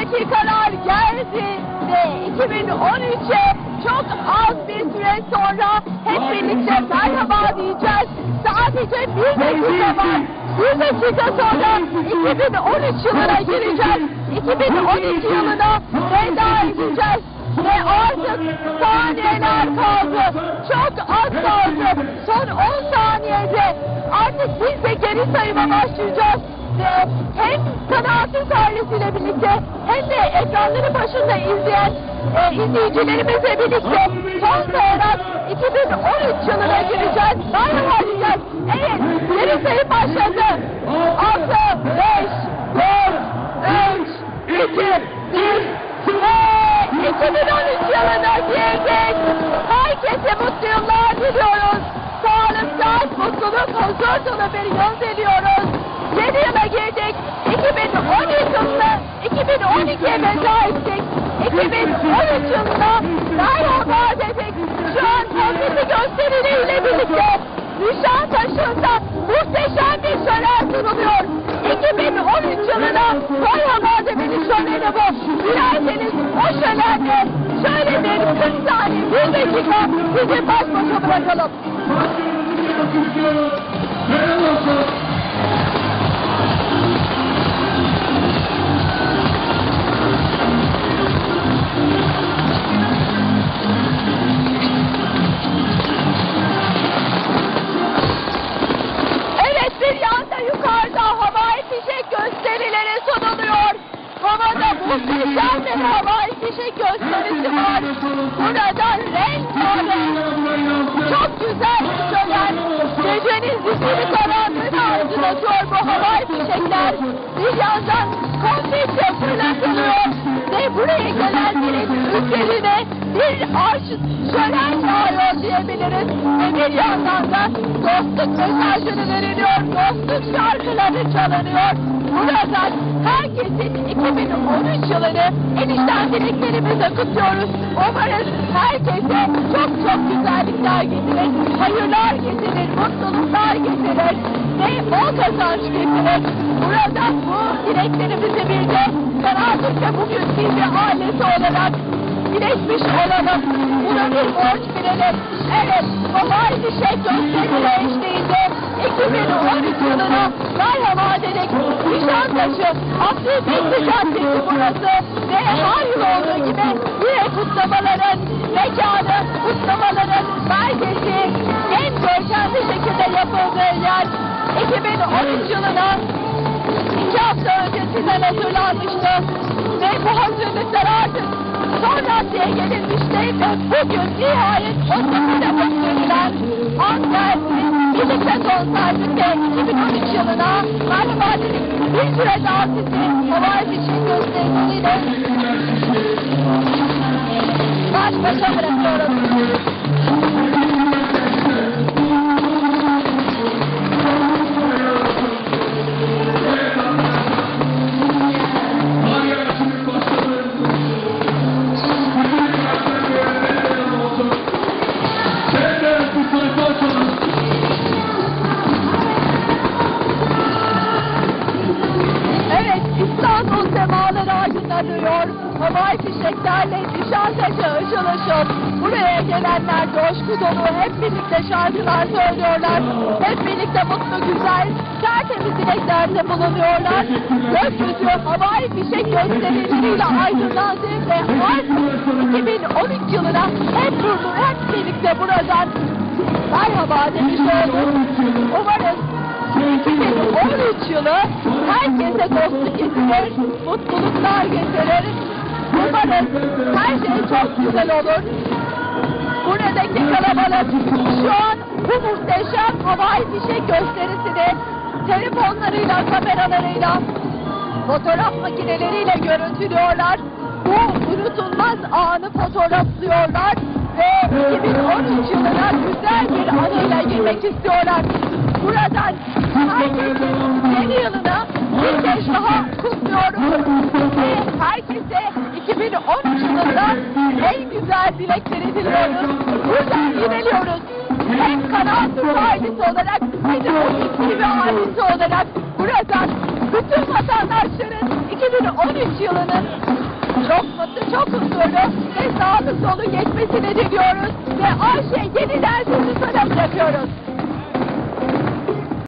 dakikalar geldi ve 2013'e çok az bir süre sonra hep birlikte merhaba diyeceğiz. Sadece bir dakika var. Bir dakika sonra 2013 yılına gireceğiz. 2012 yılına veda edeceğiz. Ve artık saniyeler kaldı. Çok az kaldı. Son 10 saniyede artık biz de geri sayıma başlayacağız. Hem kanaatsiz ailesiyle birlikte hem de ekranları başında izleyen e, izleyicilerimizle birlikte son sayarak 2013 yılına gireceğiz. Merhaba diyeceğiz. Herkese mutlu yıllar diliyoruz. Sağlık, saat, mutluluk, huzur dolu bir yıl diliyoruz. Yeni yıla girdik. 2013 yılını 2012'ye veda ettik. 2013 yılına merhaba dedik. Şu an konfeti gösterileriyle birlikte Nişantaşı'nda muhteşem bir şölen sunuluyor. Bu. Dilerseniz o şölenle şöyle bir 40 saniye, bir dakika. Sizi baş başa bırakalım. Evet muhteşem bir havai fişek gösterisi var. Burada rengarenk çok güzel şölen. Gecenin zifiri karanlığını aydınlatıyor bu havai fişekler. Bir yandan konfeti fırlatılıyor. Ve buraya gelenlerin üzerine bir arş şölen yağıyor diyebiliriz. Ve bir yandan da dostluk mesajları veriliyor. Dostluk şarkıları çalınıyor. Buradan herkesin 2013 yılını enişten dileklerimizi kutluyoruz. Umarız herkese çok çok güzellikler getirir, hayırlar getirir, mutluluklar getirir ve bol kazanç getirir. Burada bu dileklerimizi bir de Karanlık'ta bugün bir ailesi olarak birleşmiş olalım. Buna bir borç verelim. Evet, kolay bir şey gösteriyle eşliğinde 2013 yılına merhaba dedik. Nişantaşı, Abdülhamit Caddesi burası ve her yıl olduğu gibi yine kutlamaların mekanı, kutlamaların merkezi en görkemli şekilde yapıldığı yer 2013 yılına iki hafta öncesinden hazırlanmıştı ve bu hazırlıklar artık son raddeye gelinmişti ve bugün nihayet o tepede beklenilen an geldi. Birlikte konserinde 2013 yılına merhaba dedik bir süre daha sizi havai fişek gösterisiyle baş başa bırakıyoruz. Aydınlanıyor. Havai fişeklerle Nişantaşı ışıl ışıl. Buraya gelenler coşku dolu, hep birlikte şarkılar söylüyorlar. Hep birlikte mutlu, güzel, tertemiz dileklerde bulunuyorlar. Gökyüzü havai fişek gösterileriyle aydınlandı ve artık 2013 yılına hep durdu, hep birlikte buradan merhaba demiş olduk. Umarız 2013 yılı herkese dostluk getirir, mutluluklar getirir. Umarım her şey çok güzel olur. Buradaki kalabalık şu an bu muhteşem havai fişek gösterisini telefonlarıyla, kameralarıyla, fotoğraf makineleriyle görüntülüyorlar. Bu unutulmaz anı fotoğraflıyorlar ve 2013 yılına güzel bir anıyla girmek istiyorlar. Buradan herkesin yeni yılına bir kez daha kutluyorum ve herkese 2013 yılında en güzel dilekleri diliyoruz. Buradan yineliyoruz. Hem kanal Türk ailesi olarak hem de o TV ailesi olarak buradan bütün vatandaşların 2013 yılının çok mutlu, çok huzurlu ve sağlık dolu geçmesini diliyoruz. Ve Ayşe yeniden sözü sana bırakıyoruz.